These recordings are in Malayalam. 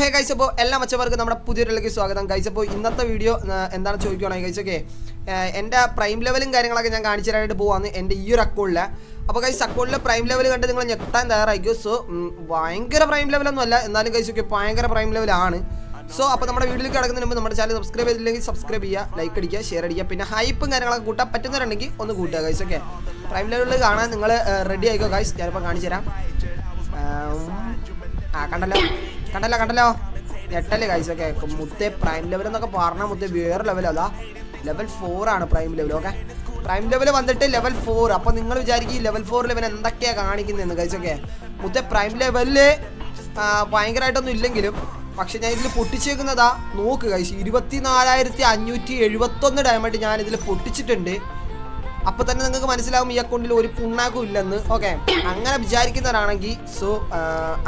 ഹേ ഗൈസ് അപ്പോൾ എല്ലാ മച്ചമാർക്കും നമ്മുടെ പുതിയൊരിലേക്ക് സ്വാഗതം. ഗൈസ് അപ്പോൾ ഇന്നത്തെ വീഡിയോ എന്താണ് ചോദിക്കുകയാണെങ്കിൽ ഗൈസ് ഓക്കെ എന്റെ പ്രൈം ലെവലും കാര്യങ്ങളൊക്കെ ഞാൻ കാണിച്ചു തരാനായിട്ട് പോവാന്ന് എന്റെ ഈ ഒരു അക്കൗണ്ടിൽ അപ്പോൾ ഗൈസ് അക്കൗണ്ടിലെ പ്രൈം ലെവൽ കണ്ട് നിങ്ങൾ ഞെട്ടാൻ തയ്യാറായിരിക്കും. സോ ഭയങ്കര പ്രൈം ലെവലൊന്നും അല്ല. എന്നാലും ഗൈസ് ഓക്കെ ഭയങ്കര പ്രൈം ലെവലാണ് സോ അപ്പോൾ നമ്മുടെ വീഡിയോയിലേക്ക് കിടക്കുന്നതിന് മുമ്പ് നമ്മുടെ ചാനൽ സബ്സ്ക്രൈബ് ചെയ്തില്ലെങ്കിൽ സബ്സ്ക്രൈബ് ചെയ്യുക ലൈക്ക് അടിക്കുക ഷെയർ അടിക്കുക പിന്നെ ഹൈപ്പും കാര്യങ്ങളൊക്കെ കൂട്ടാൻ പറ്റുന്നവരുണ്ടെങ്കിൽ ഒന്ന് കൂട്ടുക ഗൈസ് ഓക്കെ പ്രൈം ലെവലിൽ കാണാൻ നിങ്ങൾ റെഡി ആയിക്കോ ഗൈസ് ഞാനിപ്പോൾ കാണിച്ചു തരാം. ആ കണ്ടല്ലോ. കണ്ടല്ലോ കണ്ടല്ലോ. ഞെട്ടൽ കഴിച്ചൊക്കെ മുത്തേ പ്രൈം ലെവൽ എന്നൊക്കെ പറഞ്ഞാൽ മുത്തേ വേറെ ലെവൽ അതാ ലെവൽ ഫോർ ആണ് prime level okay prime level വന്നിട്ട് ലെവൽ ഫോർ അപ്പൊ നിങ്ങൾ വിചാരിക്കും ലെവൽ ഫോർ ലെവൽ എന്തൊക്കെയാ കാണിക്കുന്നതെന്ന് കഴിച്ചൊക്കെ മുത്തേ പ്രൈം ലെവലിൽ ഭയങ്കരമായിട്ടൊന്നും ഇല്ലെങ്കിലും പക്ഷെ ഞാൻ ഇതിൽ പൊട്ടിച്ചേക്കുന്നതാ. നോക്ക് കഴിച്ചു ഇരുപത്തിനാലായിരത്തി അഞ്ഞൂറ്റി എഴുപത്തൊന്ന് ഡയമണ്ട് ഞാൻ ഇതിൽ പൊട്ടിച്ചിട്ടുണ്ട്. അപ്പൊ തന്നെ നിങ്ങൾക്ക് മനസ്സിലാവും ഈ അക്കൗണ്ടിൽ ഒരു പുണ്ണാക്കും ഇല്ലെന്ന്. ഓക്കെ അങ്ങനെ വിചാരിക്കുന്നവരാണെങ്കിൽ സോ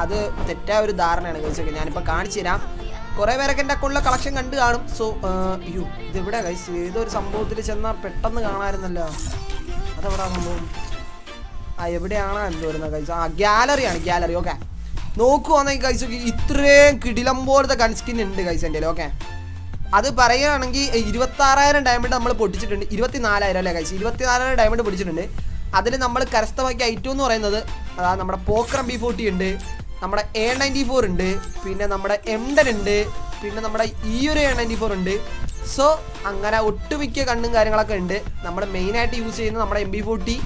അത് തെറ്റായ ഒരു ധാരണയാണ് കഴിച്ചൊക്കെ ഞാനിപ്പോൾ കാണിച്ചു തരാം. കുറേ പേരൊക്കെ എന്റെ അക്കൗണ്ടിലെ കളക്ഷൻ കണ്ടു കാണും. സോ അയ്യോ ഇതെവിടെ കഴിച്ച് ഏതൊരു സംഭവത്തിൽ ചെന്നാൽ പെട്ടെന്ന് കാണാമായിരുന്നല്ലോ? അതെവിടാ സംഭവം? ആ എവിടെയാണ് എന്ത് വരുന്നത് കഴിച്ചു ആ ഗ്യാലറിയാണ് ഗ്യാലറി ഓക്കെ നോക്കുവാണെങ്കിൽ കഴിച്ചു ഇത്രയും കിടിലം പോലത്തെ ഗൺസ്കിൻ ഉണ്ട് കഴിച്ചു എന്റെ ഓക്കെ അത് പറയുകയാണെങ്കിൽ ഇരുപത്തി ആറായിരം ഡയമണ്ട് നമ്മൾ പൊട്ടിച്ചിട്ടുണ്ട്. ഇരുപത്തിനാലായിരം അല്ലേ കഴിച്ചു ഇരുപത്തിനാലായിരം ഡയമണ്ട് പൊട്ടിച്ചിട്ടുണ്ട്. അതിൽ നമ്മൾ കരസ്ഥമാക്കിയ ഐറ്റം എന്ന് പറയുന്നത് അതാ നമ്മുടെ പോക്രം ബി ഫോർട്ടി ഉണ്ട് നമ്മുടെ എ നയന്റി ഫോർ ഉണ്ട് പിന്നെ നമ്മുടെ എംഡൻ ഉണ്ട് പിന്നെ നമ്മുടെ ഈ ഒരു എ നയന്റി ഫോർ ഉണ്ട്. സോ അങ്ങനെ ഒട്ടുമിക്ക കണ്ണും കാര്യങ്ങളൊക്കെ ഉണ്ട്. നമ്മൾ മെയിനായിട്ട് യൂസ് ചെയ്യുന്നത് നമ്മുടെ എം ബി ഫോർട്ടി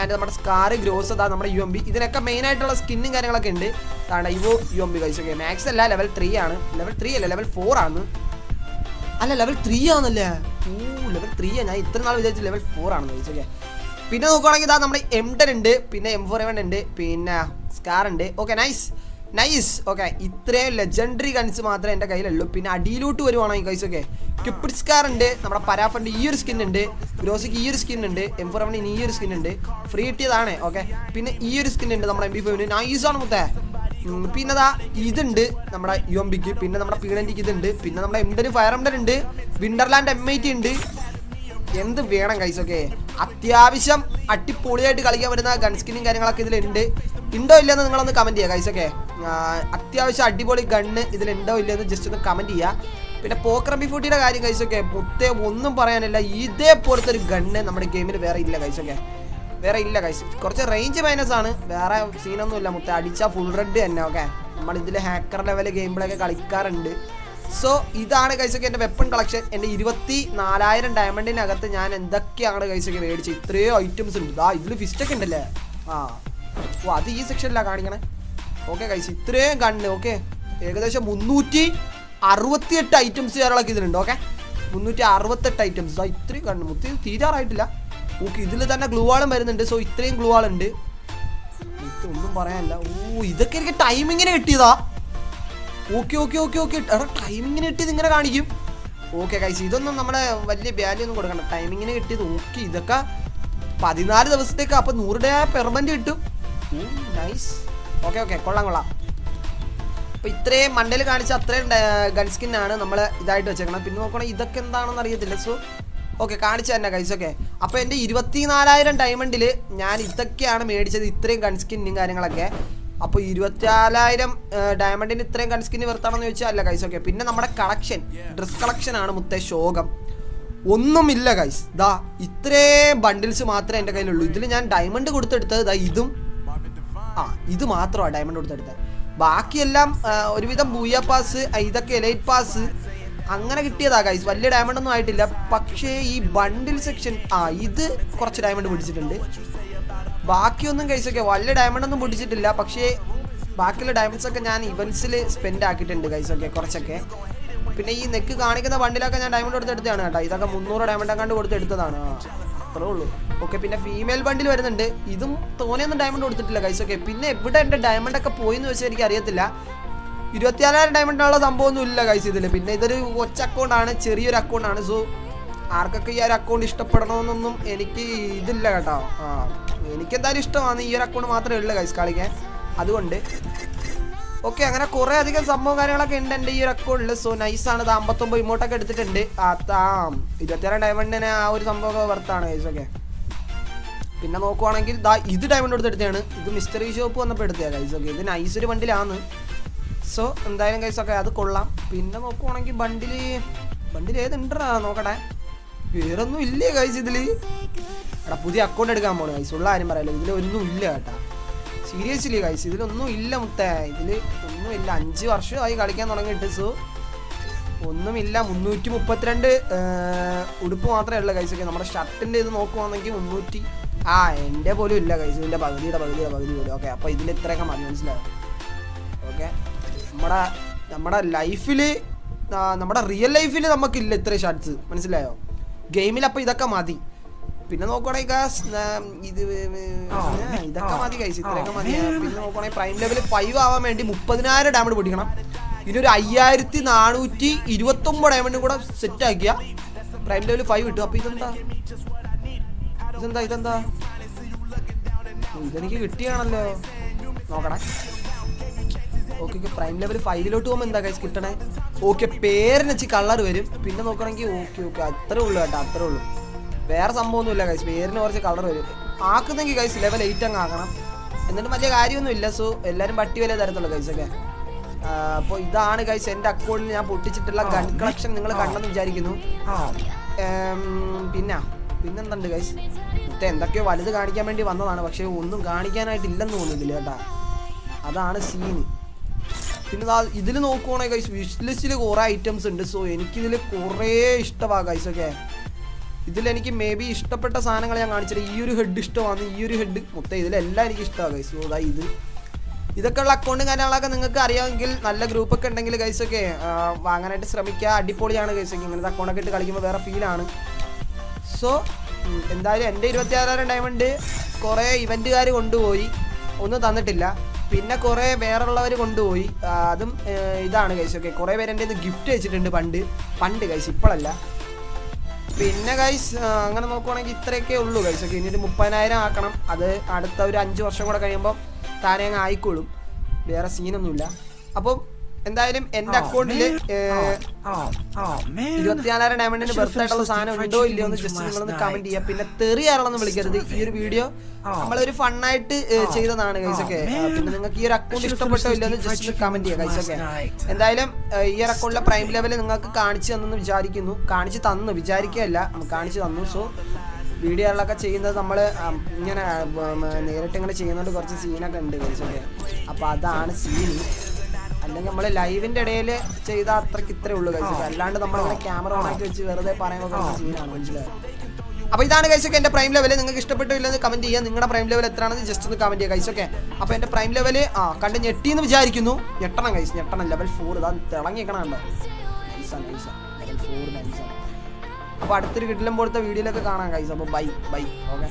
ആൻഡ് നമ്മുടെ സ്കാർ ഗ്രോസ് അതാ നമ്മുടെ യു എം ബി ഇതിനൊക്കെ മെയിനായിട്ടുള്ള സ്കിന്നും കാര്യങ്ങളൊക്കെ ഉണ്ട്. അതാണ് ഇവോ യു എം ബി കഴിച്ചൊക്കെ മാക്സ് അല്ല ലെവൽ ത്രീ ആണ്. ലെവൽ ത്രീ അല്ല ലെവൽ ഫോർ ആണ്. അല്ല ലെവൽ ത്രീ ആണല്ലേ? ഓ ലെവൽ ത്രീ ആണ് ഞാൻ ഇത്ര നാൾ വിചാരിച്ചു ലെവൽ ഫോർ ആണെന്ന് ചോദിച്ചു പിന്നെ നോക്കുവാണെങ്കിൽ ഇതാ നമ്മുടെ എം ടെൻ ഉണ്ട് പിന്നെ എം ഫോർ എവൻ ഉണ്ട് പിന്നെ സ്കാർ ഉണ്ട്. ഓക്കെ നൈസ് നൈസ് ഓക്കെ ഇത്രയും ലെജൻഡറി ഗൺസ് മാത്രമേ എന്റെ കയ്യിലുള്ളൂ. പിന്നെ അടിയിലോട്ട് വരുവാണെങ്കിൽ കൈസ് ഓക്കെ ക്യൂപ്പിഡ് സ്കാർ ഉണ്ട് നമ്മുടെ പരാഫണ്ട് ഈ ഒരു സ്കിൻ ഉണ്ട് ഗ്രോസിക്ക് ഈ ഒരു സ്കിൻ ഉണ്ട് എം ഫോർ എവണിന് ഈ ഒരു സ്കിൻ ഉണ്ട്. ഫ്രീ കിട്ടിയതാണ് ഓക്കെ പിന്നെ ഈ ഒരു സ്കിൻ ഉണ്ട് നമ്മുടെ എം ബി ഫൈവിന് നൈസാണ് മുത്തേ. പിന്നെ അതാ ഇതുണ്ട് നമ്മുടെ യു എം ബിക്ക് പിന്നെ നമ്മുടെ പീഡന്റിക്ക് ഇതുണ്ട് പിന്നെ നമ്മുടെ എംഡന് ഫയർ എംഡൻ ഉണ്ട് വിന്റർലാൻഡ് എം ഐ ടി ഉണ്ട്. എന്ത് വേണം കൈസൊക്കെ അത്യാവശ്യം അടിപൊളിയായിട്ട് കളിക്കാൻ പറ്റുന്ന ഗൺസ്കിന്നും കാര്യങ്ങളൊക്കെ ഇതിലുണ്ട്. ഉണ്ടോ ഇല്ലെന്ന് നിങ്ങളൊന്ന് കമന്റ് ചെയ്യുക കൈസൊക്കെ അത്യാവശ്യം അടിപൊളി ഗണ്ണ് ഇതിലുണ്ടോ ഇല്ലെന്ന് ജസ്റ്റ് ഒന്ന് കമന്റ് ചെയ്യുക. പിന്നെ പോക്കർ ബി ഫൂട്ടിയുടെ കാര്യം കഴിച്ചൊക്കെ മുത്തേ ഒന്നും പറയാനില്ല. ഇതേപോലത്തെ ഒരു ഗണ്ണ് നമ്മുടെ ഗെയിമിൽ വേറെ ഇല്ല കൈസൊക്കെ വേറെ ഇല്ല കൈസ് കുറച്ച് റേഞ്ച് മൈനസ് ആണ്. വേറെ സീനൊന്നും ഇല്ല മുത്ത അടിച്ച ഫുൾ റെഡ് തന്നെ ഓക്കെ നമ്മൾ ഇതിൽ ഹാക്കർ ലെവൽ ഗെയിമിലൊക്കെ കളിക്കാറുണ്ട്. സോ ഇതാണ് കൈസൊക്കെ എന്റെ വെപ്പൺ കളക്ഷൻ എന്റെ ഇരുപത്തി നാലായിരം ഡയമണ്ടിനകത്ത് ഞാൻ എന്തൊക്കെയാണ് കൈസൊക്കെ മേടിച്ചത്? ഇത്രയോ ഐറ്റംസ് ഉണ്ട്. ആ ഇതിൽ ഫിസ്റ്റൊക്കെ ഉണ്ടല്ലേ? ആ. ഓ അത് ഈ സെക്ഷനിലാണ് കാണിക്കണേ. ഓക്കെ കൈസ് ഇത്രയും കണ്ണ് ഓക്കെ ഏകദേശം മുന്നൂറ്റി അറുപത്തിയെട്ട് ഐറ്റംസ് കാര്യങ്ങളൊക്കെ ഇതിലുണ്ട് ഓക്കെ മുന്നൂറ്റി അറുപത്തെട്ട് ഐറ്റംസ് ഇത്രയും കണ്ണ് മുത്തി തീരാറായിട്ടില്ല. ഓക്കെ ഇതിൽ തന്നെ ഗ്ലൂവാളും വരുന്നുണ്ട്. സോ ഇത്രയും ഗ്ലൂ വാൾ ഉണ്ട് ഇത് ഒന്നും പറയാനില്ല. ഓ ഇതൊക്കെ എനിക്ക് ടൈമിങ്ങിന് കിട്ടിയതാ. Okay okay okay okay. എടാ ടൈമിങ്ങിന് കിട്ടിയത് ഇങ്ങനെ കാണിക്കും. ഓക്കെ കൈസ് ഇതൊന്നും നമ്മുടെ വലിയ വാല്യൂ ഒന്നും കൊടുക്കണ്ട. ടൈമിങ്ങിന് കിട്ടിയത് ഓക്കെ ഇതൊക്കെ പതിനാല് ദിവസത്തേക്ക് അപ്പൊ നൂറ് ഡേ പെർമനന്റ് കിട്ടും. നൈസ് ഓക്കെ ഓക്കെ കൊള്ളാം കൊള്ളാം. അപ്പൊ ഇത്രയും മണ്ടയിൽ കാണിച്ച അത്രയും ഗൺ ആണ് നമ്മൾ ഇതായിട്ട് വെച്ചേക്കണം പിന്നെ നോക്കണം ഇതൊക്കെ എന്താണെന്ന് അറിയത്തില്ല. സോ ഓക്കെ കാണിച്ചു തന്നെ കൈസ് ഓക്കെ. അപ്പോൾ എന്റെ ഇരുപത്തിനാലായിരം ഡയമണ്ടിൽ ഞാൻ ഇതൊക്കെയാണ് മേടിച്ചത് ഇത്രയും ഗൺ സ്കിന്നും കാര്യങ്ങളൊക്കെ. അപ്പോൾ ഇരുപത്തിനാലായിരം ഡയമണ്ടിന് ഇത്രയും ഗൺ സ്കിന്ന് വെറുത്താണെന്ന് ചോദിച്ചാൽ അല്ല കൈസ് ഓക്കെ. പിന്നെ നമ്മുടെ കളക്ഷൻ ഡ്രസ് കളക്ഷൻ ആണ് മുത്തേ ശോകം. ഒന്നുമില്ല കൈസ് ദാ ഇത്രയും ബണ്ടിൽസ് മാത്രമേ എന്റെ കയ്യിലുള്ളൂ. ഇതിൽ ഞാൻ ഡയമണ്ട് കൊടുത്തെടുത്തത് ദാ ഇതും. ആ ഇത് മാത്രമാണ് ഡയമണ്ട് കൊടുത്തെടുത്തത്. ബാക്കിയെല്ലാം ഒരുവിധം ബൂയ പാസ് ഇതൊക്കെ എലൈറ്റ് പാസ് അങ്ങനെ കിട്ടിയതാ ഗൈസ് വലിയ ഡയമണ്ട് ഒന്നും ആയിട്ടില്ല. പക്ഷേ ഈ ബണ്ടിൽ സെക്ഷൻ ആ ഇത് കുറച്ച് ഡയമണ്ട് പിടിച്ചിട്ടുണ്ട്. ബാക്കിയൊന്നും കൈസൊക്കെ വലിയ ഡയമണ്ട് ഒന്നും പിടിച്ചിട്ടില്ല. പക്ഷേ ബാക്കിയുള്ള ഡയമണ്ട്സ് ഒക്കെ ഞാൻ ഇവൻസിൽ സ്പെൻഡ് ആക്കിയിട്ടുണ്ട് ഗൈസൊക്കെ കുറച്ചൊക്കെ. പിന്നെ ഈ നെക്ക് കാണിക്കുന്ന ബണ്ടിലൊക്കെ ഞാൻ ഡയമണ്ട് കൊടുത്തെടുത്തതാണ് കേട്ടോ. ഇതൊക്കെ മുന്നൂറ് ഡയമണ്ട് കണ്ട് കൊടുത്തെടുത്തതാണ് അത്രേ ഉള്ളൂ. ഓക്കെ പിന്നെ ഫീമെയിൽ ബണ്ടിൽ വരുന്നുണ്ട്. ഇതും തോനെയൊന്നും ഡയമണ്ട് കൊടുത്തിട്ടില്ല ഓക്കെ പിന്നെ എവിടെ എന്റെ ഡയമണ്ട് ഒക്കെ പോയി എന്ന് വെച്ചാൽ എനിക്ക് അറിയത്തില്ല ഇരുപത്തിനാലായിരം ഡയമണ്ടുള്ള സംഭവമൊന്നും ഇല്ല കൈസ് ഇതിൽ പിന്നെ ഇതൊരു ഒച്ച അക്കൗണ്ട് ആണ് ചെറിയൊരു അക്കൗണ്ട് ആണ്. സോ ആർക്കൊക്കെ ഈ ഒരു അക്കൗണ്ട് ഇഷ്ടപ്പെടണമെന്നൊന്നും എനിക്ക് ഇതില്ല കേട്ടോ. ആ എനിക്കെന്തായാലും ഇഷ്ടമാണ് ഈ ഒരു അക്കൗണ്ട് മാത്രമേ ഉള്ളൂ കൈസ് കളിക്കാൻ. അതുകൊണ്ട് ഓക്കെ അങ്ങനെ കുറേ അധികം സംഭവം കാര്യങ്ങളൊക്കെ ഉണ്ട് എന്റെ ഈ ഒരു അക്കൗണ്ടിൽ സോ നൈസാണ് ഇത് അമ്പത്തൊമ്പത് ഇമോട്ടൊക്കെ എടുത്തിട്ടുണ്ട്. ആ താം ഇരുപത്തിയാറ് ഡയമണ്ടിന് ആ ഒരു സംഭവമൊക്കെ വർത്താണ് കൈസൊക്കെ പിന്നെ നോക്കുവാണെങ്കിൽ ഇത് ഡയമണ്ട് കൊടുത്ത് ഇത് മിസ്റ്ററി ഷോപ്പ് വന്നപ്പോൾ എടുത്തതാണ് കൈസൊക്കെ ഇത് നൈസ് ഒരു വണ്ടിയിലാണ്. സോ എന്തായാലും കൈസൊക്കെ അത് കൊള്ളാം. പിന്നെ നോക്കുവാണെങ്കിൽ ബണ്ടിൽ ബണ്ടിൽ ഏതുണ്ടാ നോക്കട്ടെ. വേറൊന്നും ഇല്ലേ കൈസ് ഇതിൽ? എടാ പുതിയ അക്കൗണ്ട് എടുക്കാൻ പോണു കൈസ് ഉള്ള ആരും പറയല്ലോ ഇതിലൊന്നും ഇല്ല കേട്ടാ. സീരിയസ്ലി കൈസ് ഇതിലൊന്നും ഇല്ല മുത്തേ. ഇതിൽ ഒന്നും ഇല്ല. അഞ്ച് വർഷമായി കളിക്കാൻ തുടങ്ങിയിട്ട് സോ ഒന്നുമില്ല. മുന്നൂറ്റി മുപ്പത്തിരണ്ട് ഉടുപ്പ് മാത്രമേ ഉള്ളൂ കൈസൊക്കെ നമ്മുടെ ഷർട്ടിന്റെ ഇത് നോക്കുവാണെങ്കിൽ മുന്നൂറ്റി ആ എന്റെ പോലും ഇല്ല കൈസ് ഇതിന്റെ പകുതിയുടെ പകുതിയുടെ പകുതി പോലും. ഓക്കെ അപ്പോൾ ഇതിൽ ഇത്രയൊക്കെ മതി മനസ്സിലാവും നമ്മുടെ നമ്മുടെ ലൈഫിൽ നമ്മുടെ റിയൽ ലൈഫിൽ നമുക്കില്ല ഇത്രയും ഷർട്സ് മനസ്സിലായോ? ഗെയിമിൽ അപ്പോൾ ഇതൊക്കെ മതി. പിന്നെ നോക്കുവാണെങ്കിൽ ഇത് ഇതൊക്കെ മതി കൈസ് ഇത്രയൊക്കെ മതി. പിന്നെ നോക്കുവാണെങ്കിൽ പ്രൈം ലെവൽ ഫൈവ് ആവാൻ വേണ്ടി മുപ്പതിനായിരം ഡയമണ്ട് പൊടിക്കണം. ഇതിനൊരു അയ്യായിരത്തി നാനൂറ്റി ഇരുപത്തൊമ്പത് ഡയമണ്ടും കൂടെ സെറ്റ് ആക്കിയ പ്രൈം ലെവൽ ഫൈവ് കിട്ടും. അപ്പൊ ഇതെന്താ? ഇതെന്താ ഇതെന്താ? ഇതെനിക്ക് കിട്ടിയാണല്ലോ. നോക്കണേ. ഓക്കെ പ്രൈം ലെവൽ ഫൈവിലോട്ട് പോകുമ്പോൾ എന്താ കൈസ് കിട്ടണേ? ഓക്കെ പേരിന് വെച്ച് കളർ വരും. പിന്നെ നോക്കണമെങ്കിൽ ഓക്കെ ഓക്കെ അത്രേ ഉള്ളൂ കേട്ടോ അത്രേ ഉള്ളൂ. വേറെ സംഭവമൊന്നുമില്ല കൈസ് പേരിന് കുറച്ച് കളർ വരും. ആക്കുന്നെങ്കിൽ കൈസ് ലെവൽ എയ്റ്റ് അങ്ങ് ആക്കണം. എന്നിട്ട് വലിയ കാര്യമൊന്നും ഇല്ല സോ എല്ലാവരും പട്ടി വലിയ തരത്തുള്ളൂ കൈസൊക്കെ അപ്പോൾ ഇതാണ് കൈസ് എന്റെ അക്കൗണ്ടിൽ ഞാൻ പൊട്ടിച്ചിട്ടുള്ള ഗൺ കളക്ഷൻ നിങ്ങൾ കണ്ടെന്ന് വിചാരിക്കുന്നു. പിന്നെ പിന്നെന്തുണ്ട് കൈസ് ഇത് എന്തൊക്കെയോ വലുത് കാണിക്കാൻ വേണ്ടി വന്നതാണ് പക്ഷേ ഒന്നും കാണിക്കാനായിട്ടില്ലെന്ന് തോന്നുന്നില്ല കേട്ടാ. അതാണ് സീൻ പിന്നെ ഇതിൽ നോക്കുവാണെങ്കിൽ ഗൈസ് വിഷ് ലിസ്റ്റിൽ കുറേ ഐറ്റംസ് ഉണ്ട്. സോ എനിക്കിതിൽ കുറേ ഇഷ്ടമാണ് ഗൈസ് ഓക്കെ ഇതിലെനിക്ക് മേ ബി ഇഷ്ടപ്പെട്ട സാധനങ്ങൾ ഞാൻ കാണിച്ചിട്ട് ഈ ഒരു ഹെഡ് ഇഷ്ടമാണ് ഈ ഒരു ഹെഡ് മൊത്തം ഇതിലെല്ലാം എനിക്ക് ഇഷ്ടമാണ് ഗൈസ് സോ അതായത് ഇത്. ഇതൊക്കെ ഉള്ള അക്കൗണ്ടും കാര്യങ്ങളൊക്കെ നിങ്ങൾക്ക് അറിയാമെങ്കിൽ നല്ല ഗ്രൂപ്പൊക്കെ ഉണ്ടെങ്കിൽ ഗൈസൊക്കെ വാങ്ങാനായിട്ട് ശ്രമിക്കുക അടിപൊളിയാണ് ഗൈസൊക്കെ ഇങ്ങനത്തെ അക്കൗണ്ടൊക്കെ ഇട്ട് കളിക്കുമ്പോൾ വേറെ ഫീലാണ് സോ എന്തായാലും എന്റെ ഇരുപത്തിയാറായിരം ഡയമണ്ട് കുറേ ഇവന്റുകാർ കൊണ്ടുപോയി. ഒന്നും തന്നിട്ടില്ല. പിന്നെ കുറേ വേറെയുള്ളവർ കൊണ്ടുപോയി. അതും ഇതാണ് കൈസ് ഓക്കെ കുറേ പേര് എന്റെ ഗിഫ്റ്റ് വെച്ചിട്ടുണ്ട് പണ്ട്. പണ്ട് കൈസ് ഇപ്പോഴല്ല പിന്നെ ഗൈസ് അങ്ങനെ നോക്കുവാണെങ്കിൽ ഇത്രയൊക്കെ ഉള്ളൂ ഗൈസ് ഓക്കെ ഇനിയൊരു മുപ്പതിനായിരം ആക്കണം. അത് അടുത്ത ഒരു അഞ്ച് വർഷം കൂടെ കഴിയുമ്പോൾ താനെ അങ്ങ് ആയിക്കോളും. വേറെ സീനൊന്നുമില്ല അപ്പം എന്തായാലും എന്റെ അക്കൗണ്ടിൽ ഇരുപത്തിനാലായിരം ഡയമണ്ടിന് ബർത്ത് ആയിട്ടുള്ള സാധനം ഉണ്ടോ ഇല്ലയോ എന്ന് ജസ്റ്റ് നിങ്ങളൊന്ന് കമന്റ് ചെയ്യാം. പിന്നെ തെറി ആരാണെന്ന് വിളിക്കരുത്. ഈ ഒരു വീഡിയോ നമ്മളൊരു ഫണ്ണായിട്ട് ചെയ്തതാണ് കൈസൊക്കെ പിന്നെ നിങ്ങൾക്ക് ഈ ഒരു അക്കൗണ്ട് ഇഷ്ടപ്പെട്ടോ ഇല്ലയോ എന്ന് ജസ്റ്റ് കമന്റ് ചെയ്യുക കൈസൊക്കെ എന്തായാലും ഈ ഒരു അക്കൗണ്ടിലെ പ്രൈം ലെവൽ നിങ്ങൾക്ക് കാണിച്ചു തന്നെന്ന് വിചാരിക്കുന്നു. കാണിച്ചു തന്നു. വിചാരിക്കുകയല്ല. കാണിച്ചു തന്നു. സോ വീഡിയോകളൊക്കെ ചെയ്യുന്നത് നമ്മൾ ഇങ്ങനെ നേരിട്ട് ഇങ്ങനെ ചെയ്യുന്നതുകൊണ്ട് കുറച്ച് സീനൊക്കെ ഉണ്ട് കൈസൊക്കെ അപ്പോൾ അതാണ് സീൻ അല്ലെങ്കിൽ നമ്മൾ ലൈവിന്റെ ഇടയിൽ ചെയ്ത അത്രയ്ക്ക് ഇത്രേ ഉള്ളൂ കഴിച്ചത് അല്ലാണ്ട് നമ്മളിങ്ങനെ ക്യാമറ ഓണാക്കി വെച്ച് വെറുതെ സീനാണ് മനസ്സിലായത് അപ്പോൾ ഇതാണ് കഴിച്ചൊക്കെ എന്റെ പ്രൈം ലെവൽ നിങ്ങൾക്ക് ഇഷ്ടപ്പെട്ടു ഇല്ലെന്ന് കമന്റ് ചെയ്യാം നിങ്ങളുടെ പ്രൈം ലെവൽ എത്രയാണെന്ന് ജസ്റ്റ് ഒന്ന് കമന്റ് ചെയ്യുക കഴിച്ചൊക്കെ അപ്പോൾ എന്റെ പ്രൈം ലെവൽ ആ കണ്ട് ഞെട്ടി എന്ന് വിചാരിക്കുന്നു. ഞെട്ടണം കഴിച്ച് ഞെട്ടണം. ലെവൽ ഫോർ ഇതാ തിളങ്ങിക്കണം കണ്ടോ? നൈസാണ് നൈസാണ് ലെവൽ ഫോർ നൈസാണ് അപ്പോൾ അടുത്തൊരു കിട്ടിലും പോലത്തെ വീഡിയോയിലൊക്കെ കാണാം കഴിച്ചു അപ്പോൾ ബൈ ബൈ ഓക്കെ